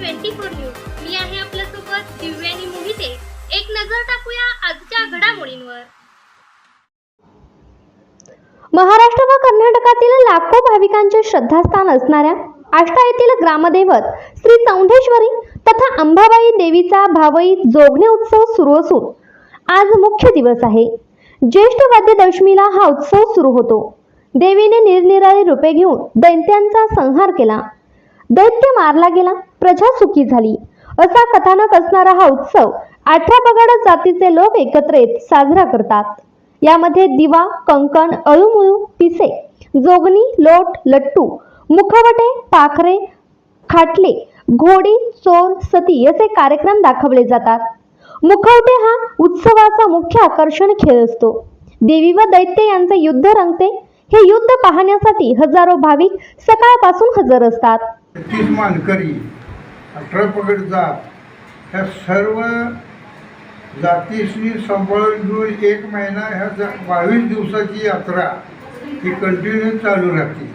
Twenty four news. मी आहे आपल्यासोबत दिव्यानी मोहिते. एक नजर टाकूया आजच्या घडामोडींवर. महाराष्ट्र व कर्नाटकातील लाखो भाविकांचे श्रद्धास्थान असणाऱ्या आष्टा येथील ग्रामदैवत श्री चौंढेश्वरी तथा अंबाबाई देवीचा भावई जोगणे उत्सव सुरू असून आज मुख्य दिवस आहे. ज्येष्ठ वाद्यदशमीला हा उत्सव सुरू होतो. देवीने निरनिराळे रूपे घेऊन दैत्यांचा संहार केला. दैत्य मारला गेला. प्रजा सुखी झाली. असा कथानक असणारा हा उत्सव अठरा पगड जातीचे लोक एकत्र येत साजरा करतात. यामध्ये दिवा कंकण अळूमुळू पिसे जोगणी लोट लट्टू मुखवटे पाखरे खाटले घोडी चोर सती असे कार्यक्रम दाखवले जातात. मुखवटे हा उत्सवाचा मुख्य आकर्षण खेळ असतो. देवी व दैत्य यांचे युद्ध रंगते. हे युद्ध पाहण्यासाठी हजारो भाविक सकाळपासून हजर असतात. तीस मानकरी अठरा पगड जात ह्या सर्व जातीशी सांभाळून घेऊन एक महिना ह्या जा बावीस दिवसाची यात्रा ही कंटिन्यू चालू राहते.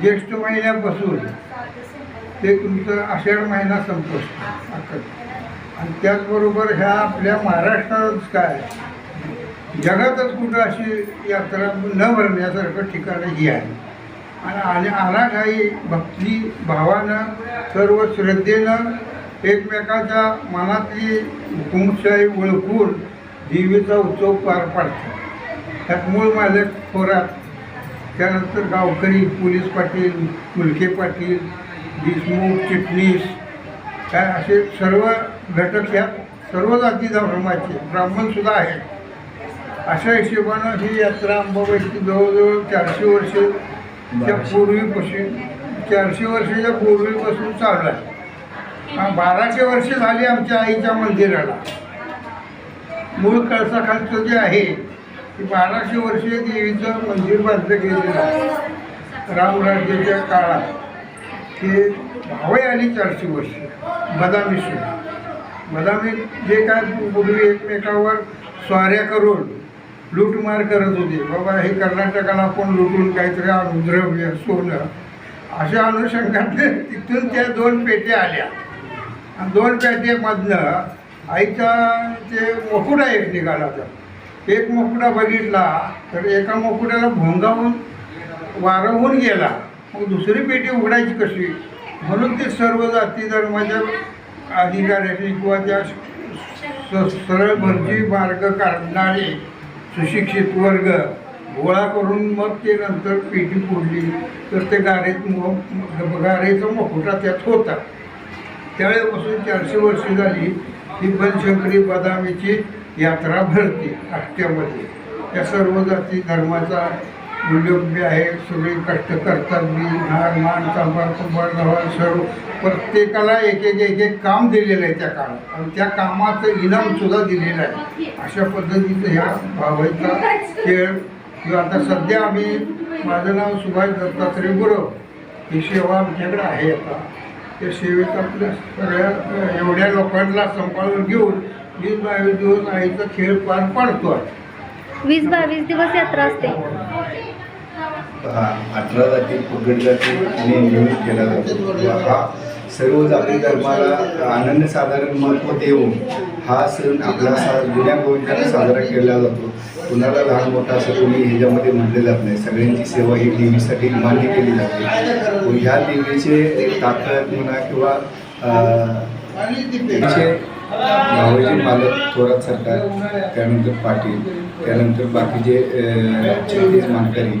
ज्येष्ठ महिन्यापासून ते तुमचं आषाढ महिना संपत आणि त्याचबरोबर ह्या आपल्या महाराष्ट्रातच काय? जगातच कुठं अशी यात्रा न भरण्यासारखं ठिकाण ही आहे. आणि आणि काही भक्ती भावानं सर्व श्रद्धेनं एकमेकाच्या मनातली हुकुमशाही ओळखून देवीचा उत्सव पार पाडतो. त्यात मूळ माझे थोरात त्यानंतर गावकरी पोलीस पाटील मुलके पाटील देशमुख चिटणीस काय असे सर्व घटक ह्या सर्व जाती धर्माचे ब्राह्मणसुद्धा आहेत. अशा हिशोबानं ही यात्रा अंबाबाईची जवळजवळ चारशे वर्षे त्या पूर्वीपासून चारशे वर्षाच्या पूर्वीपासून चालू आहे. बाराशे वर्ष झाली आमच्या आईच्या मंदिराला. मूळ कळसाखालचं जे आहे ते बाराशे वर्षीय देवीचं मंदिर बांधलं गेलेलं आहे. रामराज्याच्या काळात. ते भावे आली चारशे वर्ष. बदामी बदामी जे काय पूर्वी एकमेकावर स्वाऱ्या करून लूटमार करत होते. बाबा हे कर्नाटकाला आपण लुटून काहीतरी अनुद्रव्य सोनं. अशा अनुषंगाने तिथून त्या दोन पेट्या आल्या. आणि दोन पेट्यामधनं आईचा ते मोकुडा एक निघाला तर एक मोकुडा बघितला तर एका मोकुड्याला भोंगावून वारवून गेला. मग दुसरी पेटी उघडायची कशी? म्हणून ते सर्व जाती धर्माच्या अधिकाऱ्यांनी किंवा त्या स- सरळ भरती मार्ग काढणारे सुशिक्षित वर्ग गोळा करून मग ते नंतर पेटी फोडली. तर ते गारेत मग गारेचा मोकुटा त्यात होता. त्यावेळेपासून चारशे वर्ष झाली ही बनशंकरी बदामीची यात्रा भरते आष्ट्यामध्ये. त्या सर्व जाती धर्माचा उल्लेख आहे सगळे कष्ट करतात बी हार मान सांभार कुंभार लहान सर्व. प्रत्येकाला एक एक एक एक काम दिलेलं आहे त्या काळात आणि त्या कामाचं इनामसुद्धा दिलेलं आहे. अशा पद्धतीचं ह्या भावाचा खेळ. किंवा आता सध्या आम्ही माझं नाव सुभाष दत्तात्रय गुरव. ही सेवा आमच्याकडे आहे आता. त्या सेवेत आपल्या सगळ्या एवढ्या लोकांना सांभाळून घेऊन वीस बावीस दिवस आईचा खेळ पार पाडतो आहे वीस बावीस दिवस यात्रा असते. अठरा जाती पगड आणि नियोजित केला जातो. किंवा हा सर्व जाती धर्माला अनन्यसाधारण महत्त्व देऊन हा सण आपला सा जुन्या गोविंदाने साजरा केला जातो. कुणाला लहान मोठा असं कोणी ह्याच्यामध्ये म्हटलं जात नाही. सगळ्यांची सेवा ही देवीसाठी मान्य केली जाते. ह्या देवीचे ताकद म्हणा किंवा अं, आणि मालक थोरात सरकार त्यानंतर पाटील त्यानंतर बाकीचे मानकरी